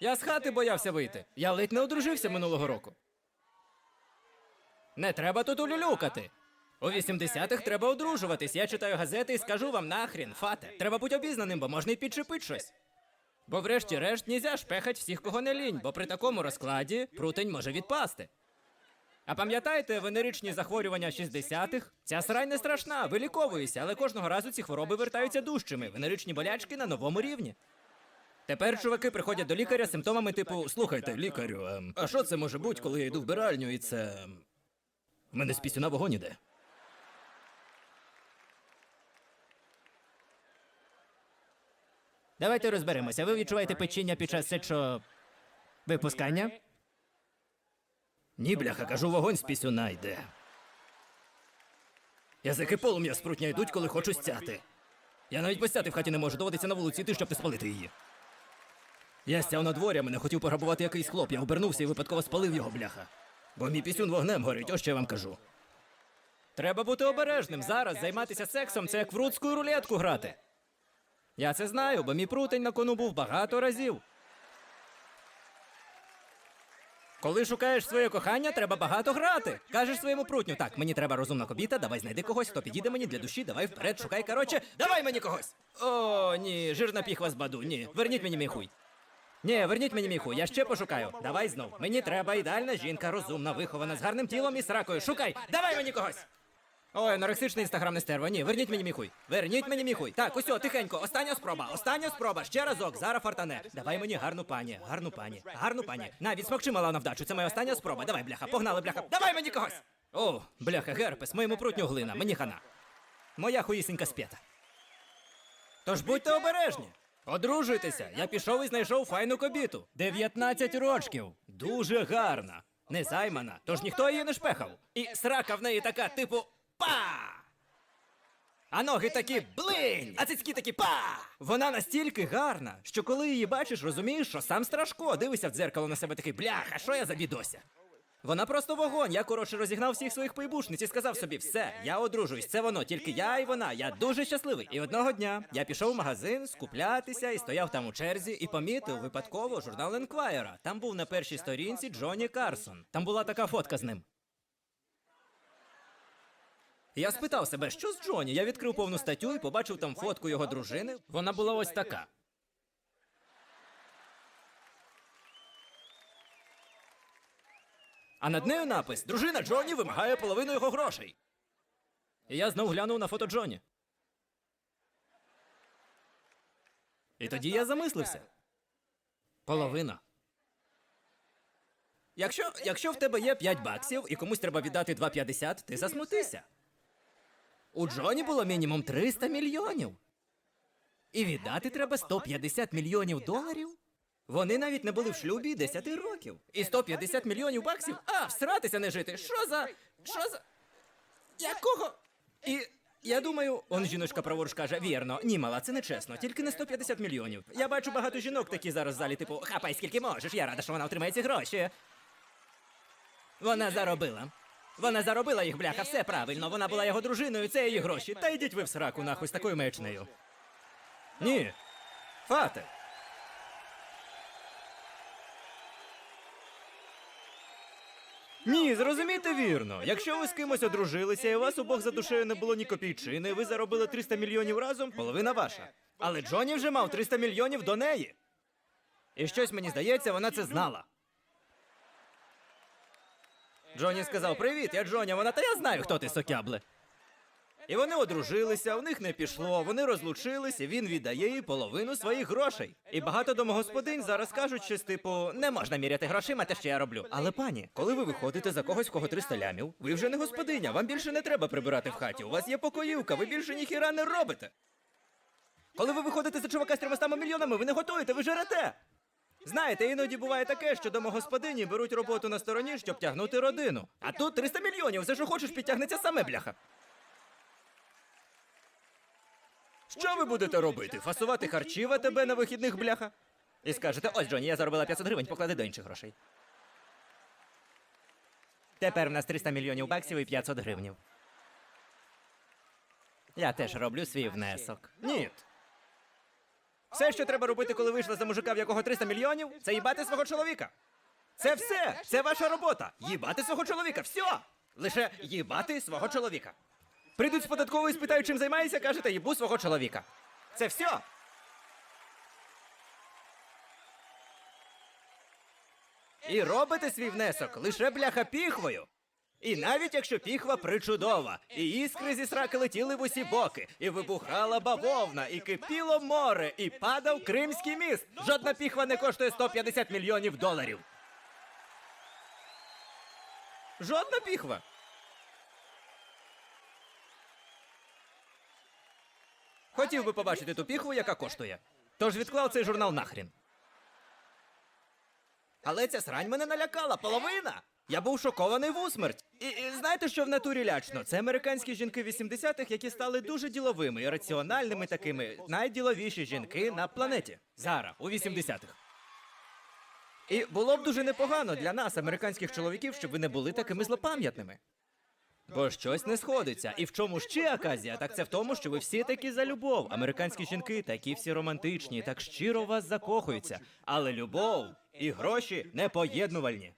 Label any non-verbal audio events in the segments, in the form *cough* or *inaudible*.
Я з хати боявся вийти. Я ледь не одружився минулого року. Не треба тут улюлюкати. У 80-х треба одружуватись. Я читаю газети і скажу вам нахрін, фате. Треба бути обізнаним, бо можна й підчепить щось. Бо врешті-решт нельзя шпехать всіх, кого не лінь, бо при такому розкладі прутень може відпасти. А пам'ятаєте венеричні захворювання 60-х? Ця срань не страшна, виліковується, але кожного разу ці хвороби вертаються дужчими. Венеричні болячки на новому рівні. Тепер чуваки приходять до лікаря з симптомами типу: Слухайте, лікарю, ем, а що це може бути, коли я йду в биральню і це. ем, В мене з пісюна вогонь іде. Давайте розберемося. Ви відчуваєте печіння під час сечо... випускання? Ні, бляха, кажу, вогонь з пісюна йде. Язики полум'я спрутня йдуть, коли хочу стяти. Я навіть постяти в хаті не можу, доводиться на вулиці йти, щоб не спалити її. Я стяв на дворі, мене хотів пограбувати якийсь хлоп. Я обернувся і випадково спалив його, бляха. Бо мій пісюн вогнем горить, ось що я вам кажу. Треба бути обережним. Зараз займатися сексом це як в рудську рулетку грати. Я це знаю, бо мій прутень на кону був багато разів. Коли шукаєш своє кохання, треба багато грати. Кажеш своєму прутню, так, мені треба розумна кобіта, давай знайди когось, хто підійде мені для душі, давай вперед, шукай, коротше, давай мені когось. О, ні, жирна піхва з баду, ні. Верніть мені мій хуй. Ні, верніть мені мій хуй, я ще пошукаю. Давай знов. Мені треба ідеальна жінка, розумна, вихована, з гарним тілом і сракою. Шукай! Давай мені когось! Ой, анорексичний інстаграмне стерво. Ні, верніть мені мій хуй. Верніть мені мій хуй. Так, усьо, тихенько. Остання спроба. Остання спроба. Ще разок. Зараз фартане. Давай мені гарну пані, гарну пані, гарну пані. На, відсмокчи мала на вдачу. Це моя остання спроба. Давай, бляха, погнали, бляха. Давай мені когось. О, бляха, герпес, моєму прутню глина, мені хана. Моя хуїсенька спєта. Тож будьте обережні. Одружуйтеся. Я пішов і знайшов файну кобіту. 19 рочків. Дуже гарна. Незаймана, тож ніхто її не шпехав. І срака в неї така, типу, па! А ноги такі блинь! А цицьки такі па! Вона настільки гарна, що коли її бачиш, розумієш, що сам страшко дивишся в дзеркало на себе такий бляха, що я за бідося? Вона просто вогонь. Я коротше розігнав всіх своїх поїбушниць і сказав собі, все, я одружуюсь, це воно, тільки я і вона. Я дуже щасливий. І одного дня я пішов в магазин скуплятися і стояв там у черзі і помітив випадково журнал Енквайра. Там був на першій сторінці Джонні Карсон. Там була така фотка з ним. Я спитав себе, що з Джоні? Я відкрив повну статтю і побачив там фотку його дружини. Вона була ось така. А над нею напис Дружина Джоні вимагає половину його грошей. І я знов глянув на фото Джоні. І тоді я замислився. Половина. Якщо, якщо в тебе є 5 баксів і комусь треба віддати 2,50, ти засмутися. У Джоні було мінімум 300 мільйонів. І віддати треба 150 мільйонів доларів. Вони навіть не були в шлюбі 10 років. І 150 мільйонів баксів? А, всратися не жити. Що за. Що за. Якого? І. Я думаю, он жіночка праворуч каже, вірно, ні, мала, це не чесно, тільки не 150 мільйонів. Я бачу багато жінок такі зараз в залі, типу, хапай скільки можеш, я рада, що вона отримає ці гроші. Вона заробила. Вона заробила їх, бляха, все правильно. Вона була його дружиною, це її гроші. Та йдіть ви в сраку нахуй з такою мечнею. Ні. Фате. Ні, зрозумійте вірно. Якщо ви з кимось одружилися і у вас обох за душею не було ні копійчини, ви заробили 300 мільйонів разом, половина ваша. Але Джоні вже мав 300 мільйонів до неї. І щось мені здається, вона це знала. Джоні сказав: Привіт, я Джоні, вона та я знаю, хто ти сокябле. І вони одружилися, у них не пішло, вони розлучилися, він віддає їй половину своїх грошей. І багато домогосподинь зараз кажуть щось типу: не можна міряти грошима, те, що я роблю. Але пані, коли ви виходите за когось, кого 300 лямів, ви вже не господиня, вам більше не треба прибирати в хаті. У вас є покоївка, ви більше ніхіра не робите. Коли ви виходите за чувака з 300 мільйонами, ви не готуєте, ви жерете. Знаєте, іноді буває таке, що домогосподині беруть роботу на стороні, щоб тягнути родину. А тут 300 мільйонів, все, що хочеш, підтягнеться саме бляха. Що ви будете робити? Фасувати харчі тебе на вихідних бляха? І скажете, ось Джоні, я заробила 500 гривень, поклади до інших грошей. Тепер в нас 300 мільйонів баксів і 500 гривнів. Я теж роблю свій внесок. Ні. Все, що треба робити, коли вийшла за мужика, в якого 300 мільйонів, це їбати свого чоловіка. Це все! Це ваша робота! Їбати свого чоловіка! Все! Лише їбати свого чоловіка. Прийдуть з податкової, спитають, чим займаєшся, кажете, їбу свого чоловіка. Це все. І робите свій внесок лише бляха піхвою. І навіть якщо піхва причудова, і іскри зі сраки летіли в усі боки, і вибухала бавовна, і кипіло море, і падав Кримський міст. Жодна піхва не коштує 150 мільйонів доларів. Жодна піхва. Хотів би побачити ту піхву, яка коштує. Тож відклав цей журнал нахрін. Але ця срань мене налякала, половина. Я був шокований в усмерть. І, і знаєте, що в натурі лячно? Це американські жінки 80-х, які стали дуже діловими і раціональними такими, найділовіші жінки на планеті. Зараз, у 80-х. І було б дуже непогано для нас, американських чоловіків, щоб ви не були такими злопам'ятними. Бо щось не сходиться. І в чому ще аказія? Так це в тому, що ви всі такі за любов. Американські жінки такі всі романтичні, так щиро вас закохуються. Але любов і гроші непоєднувальні.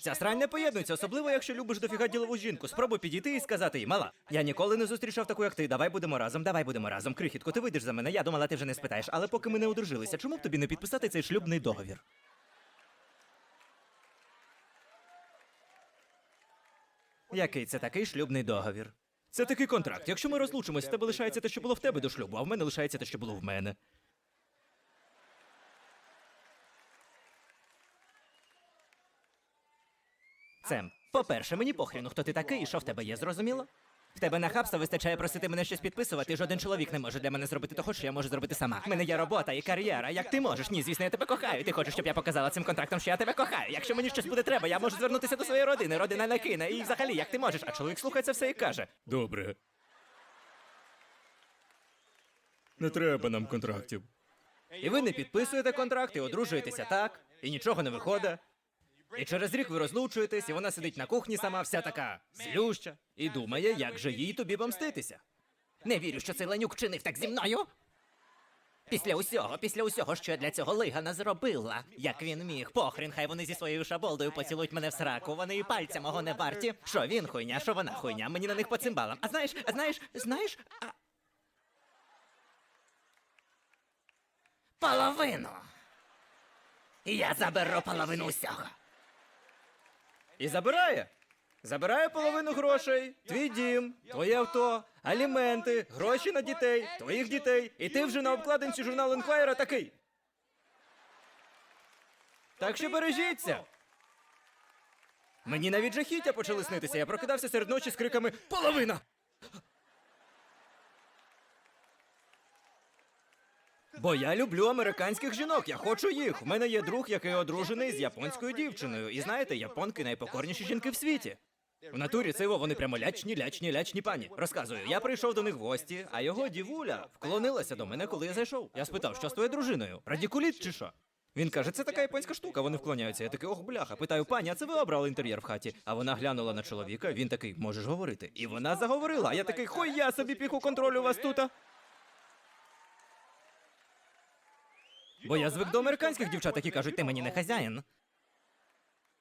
Ця срань не поєднується, особливо якщо любиш дофіга ділову жінку. Спробуй підійти і сказати їй, мала, я ніколи не зустрічав таку, як ти. Давай будемо разом, давай будемо разом. Крихітко, ти вийдеш за мене. Я думала, ти вже не спитаєш. Але поки ми не одружилися, чому б тобі не підписати цей шлюбний договір? Який це такий шлюбний договір? Це такий контракт. Якщо ми розлучимось, в тебе лишається те, що було в тебе до шлюбу, а в мене лишається те, що було в мене. Цем, по-перше, мені похріну, хто ти такий і що в тебе є, зрозуміло? В тебе нахабства вистачає просити мене щось підписувати. Жоден чоловік не може для мене зробити того, що я можу зробити сама. В мене є робота і кар'єра. Як ти можеш? Ні, звісно, я тебе кохаю. Ти хочеш, щоб я показала цим контрактом, що я тебе кохаю. Якщо мені щось буде треба, я можу звернутися до своєї родини. Родина не кине. І взагалі, як ти можеш? А чоловік слухає це все і каже: Добре. Не треба нам контрактів. І ви не підписуєте контракт і одружуєтеся так, і нічого не виходить. І через рік ви розлучуєтесь, і вона сидить на кухні сама, вся така злюща, і думає, як же їй тобі помститися. Не вірю, що цей ленюк чинив так зі мною. Після усього, після усього, що я для цього лигана зробила. Як він міг, похрін, хай вони зі своєю шаболдою поцілують мене в сраку, вони і пальця мого не варті. Що він хуйня, що вона хуйня, мені на них по цимбалам. А знаєш, а знаєш, знаєш, а... Половину. Я заберу половину усього. І забирає. Забирає половину грошей, твій дім, твоє авто, аліменти, гроші на дітей, твоїх дітей. І ти вже на обкладинці журналу Enquirer такий. Так що бережіться. Мені навіть жахіття почали снитися. Я прокидався серед ночі з криками Половина! Бо я люблю американських жінок, я хочу їх. В мене є друг, який одружений з японською дівчиною. І знаєте, японки найпокорніші жінки в світі. В натурі циво вони прямо лячні, лячні, лячні пані. Розказую, я прийшов до них в гості, а його дівуля вклонилася до мене, коли я зайшов. Я спитав, що з твоєю дружиною? Радікуліт чи що? Він каже, це така японська штука, вони вклоняються. Я такий, ох, бляха. Питаю, пані, а це ви обрали інтер'єр в хаті? А вона глянула на чоловіка, він такий, можеш говорити. І вона заговорила. А я такий, хой я собі піху контролю вас тута. Бо я звик до американських дівчат, які кажуть, ти мені не хазяїн.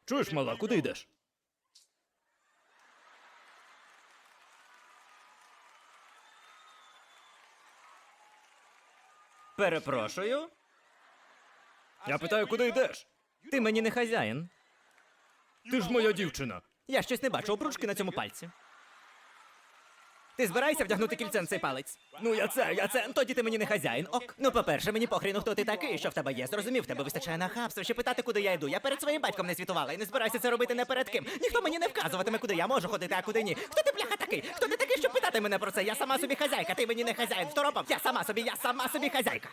Чуєш, мала, куди йдеш? Перепрошую. Я питаю, куди йдеш? Ти мені не хазяїн. Ти ж моя дівчина. Я щось не бачу обручки на цьому пальці. Ти збираєшся вдягнути кільце на цей палець? Ну я це, я це. Тоді ти мені не хазяїн. Ок. Ну, по-перше, мені похріну, хто ти такий, що в тебе є. Зрозумів, в тебе вистачає нахабства, ще питати, куди я йду. Я перед своїм батьком не звітувала і не збираюся це робити не перед ким. Ніхто мені не вказуватиме, куди я можу ходити, а куди ні. Хто ти бляха такий? Хто ти такий, щоб питати мене про це? Я сама собі хазяйка, ти мені не хазяїн. Второпав, я сама собі, я сама собі хазяйка.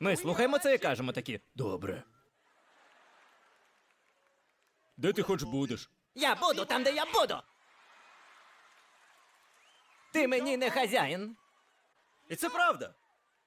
Ми слухаємо це і кажемо такі. Добре. Де ти хоч будеш? Я буду там, де я буду. Ти мені не хазяїн. І це правда.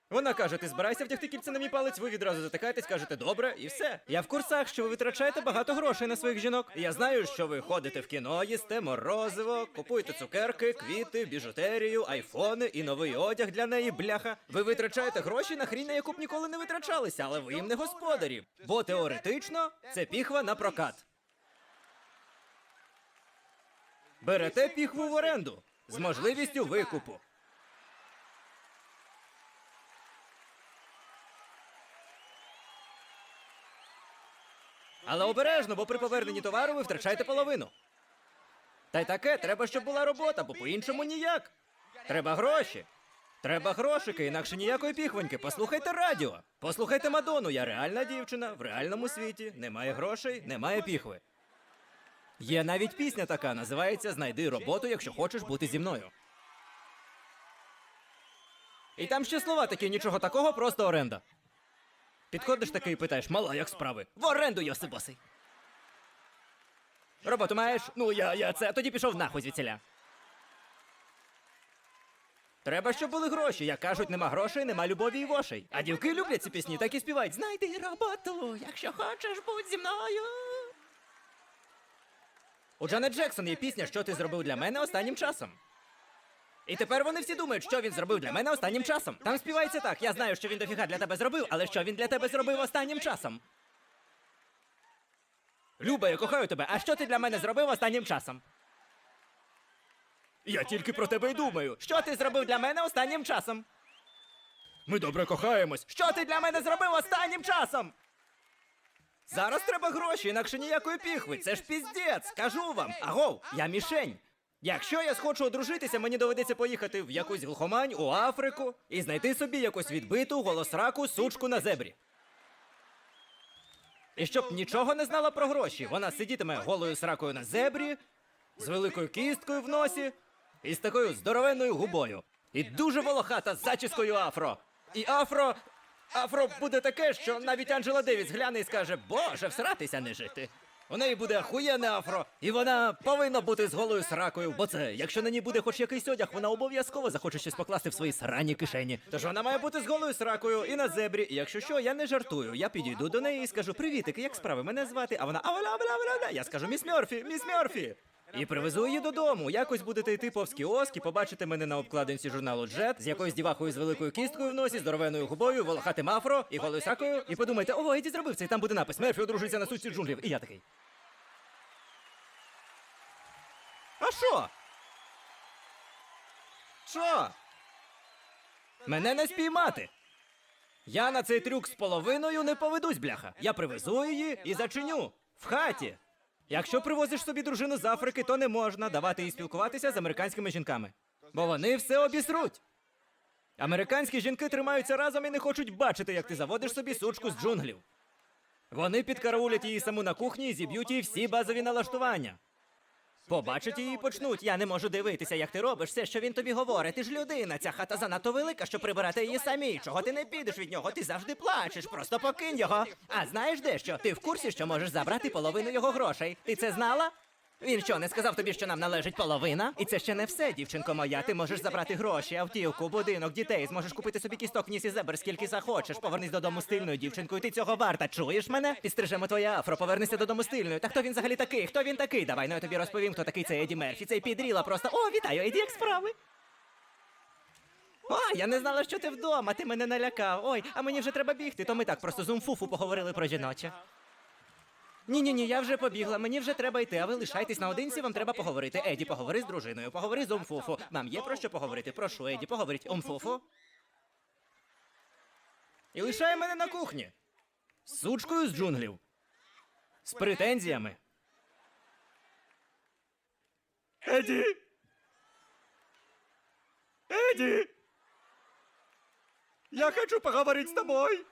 Вона каже: ти збирайся вдягти кільце на мій палець, ви відразу затикаєтесь, кажете добре, і все. Я в курсах, що ви витрачаєте багато грошей на своїх жінок. Я знаю, що ви ходите в кіно, їсте морозиво, купуєте цукерки, квіти, біжутерію, айфони і новий одяг для неї, бляха. Ви витрачаєте гроші на хрінь, на яку б ніколи не витрачалися, але ви їм не господарі. Бо теоретично це піхва на прокат. Берете піхву в оренду з можливістю викупу. Але обережно, бо при поверненні товару ви втрачаєте половину. Та й таке, треба, щоб була робота, бо по-іншому ніяк. Треба гроші. Треба грошики, інакше ніякої піхвоньки. Послухайте радіо. Послухайте Мадону. Я реальна дівчина в реальному світі. Немає грошей, немає піхви. Є навіть пісня така, називається Знайди роботу, якщо хочеш бути зі мною. І там ще слова такі, нічого такого, просто оренда. Підходиш такий і питаєш, мала, як справи? В оренду, Йосипосий. Роботу маєш? Ну, я, я це, тоді пішов нахуй звідсіля. Треба, щоб були гроші. Як кажуть, нема грошей, нема любові і вошей. А дівки люблять ці пісні, так і співають. Знайди роботу, якщо хочеш, будь зі мною. У Джанет Джексон є пісня, що ти зробив для мене останнім часом. І тепер вони всі думають, що він зробив для мене останнім часом. Там співається так: я знаю, що він дофіга для тебе зробив, але що він для тебе зробив останнім часом. Люба, я кохаю тебе, а що ти для мене зробив останнім часом? Я тільки про тебе й думаю. Що ти зробив для мене останнім часом? Ми добре кохаємось. Що ти для мене зробив останнім часом? Зараз треба гроші, інакше ніякої піхви. Це ж піздець. Кажу вам. Агов, я мішень. Якщо я схочу одружитися, мені доведеться поїхати в якусь глухомань у Африку і знайти собі якусь відбиту голосраку сучку на зебрі. І щоб нічого не знала про гроші, вона сидітиме голою сракою на зебрі, з великою кісткою в носі і з такою здоровенною губою. І дуже волохата з зачіскою афро. І афро. Афро буде таке, що навіть Анджела Девіс гляне і скаже: Боже, всратися не жити. У неї буде ахуєнне афро, і вона повинна бути з голою сракою, бо це, якщо на ній буде хоч якийсь одяг, вона обов'язково захоче щось покласти в свої срані кишені. Тож вона має бути з голою сракою і на зебрі. І якщо що, я не жартую. Я підійду до неї і скажу: Привітики, як справи? Мене звати. А вона аваля, аваля, аваля. Я скажу міс Мьорфі, міс Мьорфі. І привезу її додому. Якось будете йти повз кіоск і побачите мене на обкладинці журналу Джет з якоюсь дівахою з великою кісткою в носі, здоровеною губою, волохатим афро і голою сракою. І подумайте, о, Еді зробив це, і там буде напис Мерфі одружується на сучці джунглів. І я такий. А що? Що? Мене не спіймати. Я на цей трюк з половиною не поведусь, бляха. Я привезу її і зачиню в хаті. Якщо привозиш собі дружину з Африки, то не можна давати їй спілкуватися з американськими жінками. Бо вони все обісруть. Американські жінки тримаються разом і не хочуть бачити, як ти заводиш собі сучку з джунглів. Вони підкараулять її саму на кухні і зіб'ють їй всі базові налаштування. Побачать її почнуть. Я не можу дивитися, як ти робиш все, що він тобі говорить. Ти ж людина. Ця хата занадто велика, щоб прибирати її самі. Чого ти не підеш від нього? Ти завжди плачеш. Просто покинь його. А знаєш дещо? Ти в курсі, що можеш забрати половину його грошей. Ти це знала? Він що, не сказав тобі, що нам належить половина? І це ще не все, дівчинко моя. Ти можеш забрати гроші, автівку, будинок, дітей. Зможеш купити собі кісток ніс і зебр, скільки захочеш. Повернись додому стильною дівчинкою. Ти цього варта. Чуєш мене? Підстрижемо твоє афро, повернися додому стильною. Та хто він взагалі такий? Хто він такий? Давай, ну я тобі розповім, хто такий цей Еді Мерфі. Цей підріла просто. О, вітаю, Еді, як справи? О, я не знала, що ти вдома, ти мене налякав. Ой, а мені вже треба бігти, то ми так просто зумфуфу поговорили про жіноче. Ні, ні, ні, я вже побігла, мені вже треба йти, а ви лишайтесь наодинці, вам треба поговорити. Еді, поговори з дружиною, поговори з Омфуфу. Нам є про що поговорити. Прошу, Еді, поговоріть. Омфуфу. І лишає мене на кухні. З сучкою з джунглів. З претензіями. Еді! Еді! Я хочу поговорить з тобою.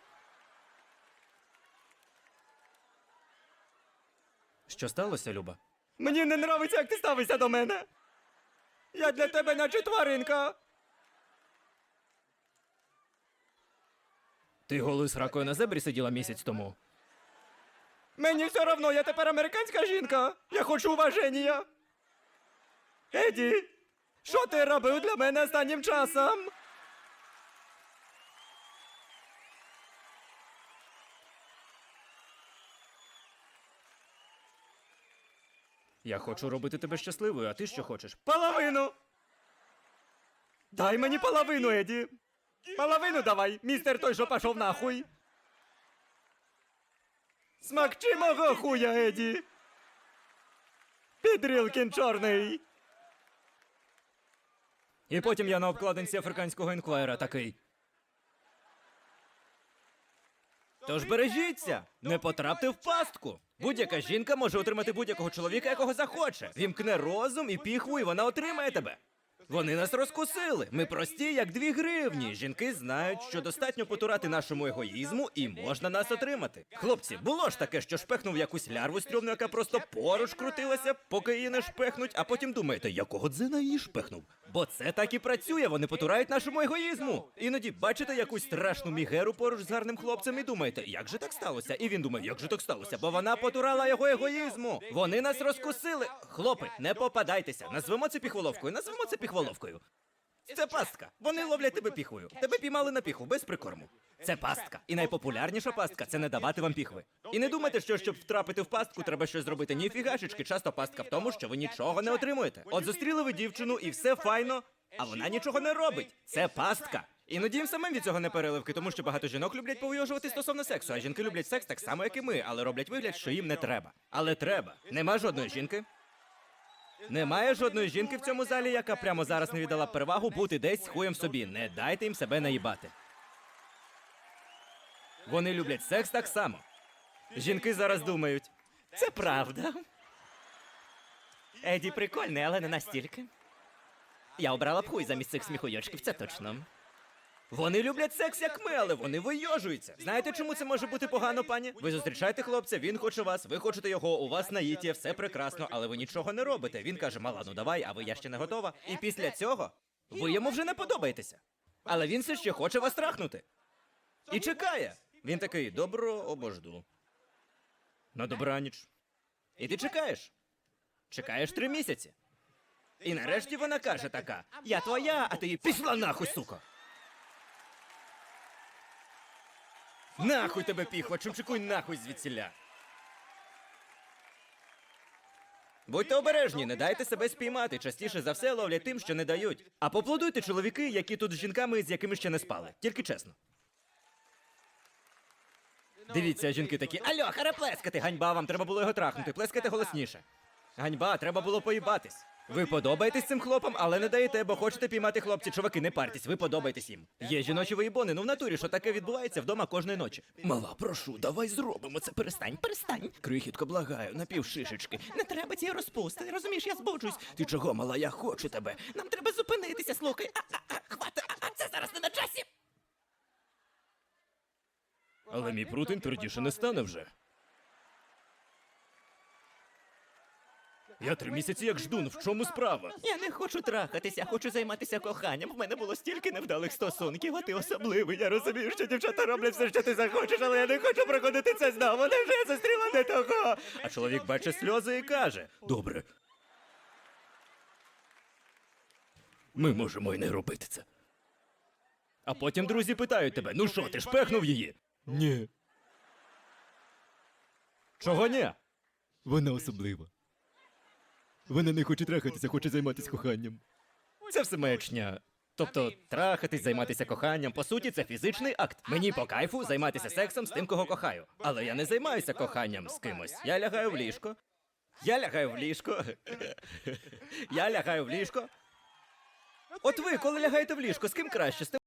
Що сталося, Люба? Мені не нравиться, як ти ставишся до мене. Я для тебе наче тваринка. Ти голою сракою на зебрі сиділа місяць тому. Мені все равно, я тепер американська жінка. Я хочу уваження. Еді, що ти робив для мене останнім часом? Я хочу робити тебе щасливою, а ти що хочеш? Половину! Дай мені половину, Еді! Половину давай, містер той, що пішов нахуй! Смакчи мого хуя, Еді! Підрілкін чорний! І потім я на обкладинці африканського інквайра такий. Тож бережіться, не потрапте в пастку. Будь-яка жінка може отримати будь-якого чоловіка, якого захоче. Вімкне розум і піхву, і вона отримає тебе. Вони нас розкусили. Ми прості, як дві гривні. Жінки знають, що достатньо потурати нашому егоїзму і можна нас отримати. Хлопці, було ж таке, що шпехнув якусь лярву стрьомну, яка просто поруч крутилася, поки її не шпехнуть, а потім думаєте, якого дзена її шпехнув? Бо це так і працює, вони потурають нашому егоїзму. Іноді бачите якусь страшну мігеру поруч з гарним хлопцем і думаєте, як же так сталося? І він думає, як же так сталося? Бо вона потурала його егоїзму. Вони нас розкусили. Хлопи, не попадайтеся. Назвемо це піхволовкою, назвемо це піхволовкою. Це пастка. Вони ловлять тебе піхвою. Тебе піймали на піхву без прикорму. Це пастка. І найпопулярніша пастка це не давати вам піхви. І не думайте, що щоб втрапити в пастку, треба щось зробити. Ні, фігашечки. Часто пастка в тому, що ви нічого не отримуєте. От зустріли ви дівчину і все файно, а вона нічого не робить. Це пастка. Іноді їм самим від цього не переливки, тому що багато жінок люблять повйожувати стосовно сексу, а жінки люблять секс так само, як і ми, але роблять вигляд, що їм не треба. Але треба. Нема жодної жінки, немає жодної жінки в цьому залі, яка прямо зараз не віддала перевагу бути десь хуєм собі. Не дайте їм себе наїбати. Вони люблять секс так само. Жінки зараз думають. Це правда. Еді прикольний, але не настільки. Я обрала б хуй замість цих сміхуйочків, це точно. Вони люблять секс, як ми, але вони вийожуються. Знаєте, чому це може бути погано, пані? Ви зустрічаєте хлопця, він хоче вас, ви хочете його, у вас наїті, все прекрасно, але ви нічого не робите. Він каже, мала, ну давай, а ви я ще не готова. І після цього ви йому вже не подобаєтеся. Але він все ще хоче вас трахнути. І чекає. Він такий, добро обожду. На добраніч. І ти чекаєш. Чекаєш три місяці. І нарешті вона каже така: Я твоя, а ти пішла нахуй, сука. Нахуй тебе піхва, чумчикуй нахуй звідсіля. Будьте обережні, не дайте себе спіймати. Частіше за все ловлять тим, що не дають. А поплодуйте чоловіки, які тут з жінками, з якими ще не спали. Тільки чесно. Дивіться, жінки такі, альо, харе плескати, ганьба, вам треба було його трахнути, плескайте голосніше. Ганьба, треба було поїбатись. Ви подобаєтесь цим хлопам, але не даєте, бо хочете піймати хлопці. Чуваки, не парьтесь, ви подобаєтесь їм. Є жіночі виїбони, ну в натурі, що таке відбувається вдома кожної ночі. Мала, прошу, давай зробимо це. Перестань, перестань. Крихітко, благаю, напівшишечки. Не треба цієї розпусти. Розумієш, я збуджусь. Ти чого, мала, я хочу тебе. Нам треба зупинитися, слухай. А, а, а, хвати, а, а, це зараз не на часі. Але мій прутень твердіше не стане вже. Я три місяці як ждун, в чому справа? Я не хочу трахатися, хочу займатися коханням. В мене було стільки невдалих стосунків, а ти особливий. Я розумію, що дівчата роблять все, що ти захочеш, але я не хочу проходити це знову. Невже я зустріла не того? А чоловік бачить сльози і каже: Добре. Ми можемо і не робити це. А потім друзі питають тебе: ну що, ти ж пехнув її? Ні. Чого ні? Вона особлива. Вона не хоче трахатися, хоче займатися коханням. Це все маячня. Тобто, трахатись, займатися коханням, по суті, це фізичний акт. Мені по кайфу займатися сексом з тим, кого кохаю. Але я не займаюся коханням з кимось. Я лягаю в ліжко. Я лягаю в ліжко. *laughs* Я лягаю в ліжко. От ви, коли лягаєте в ліжко, з ким краще? З тим,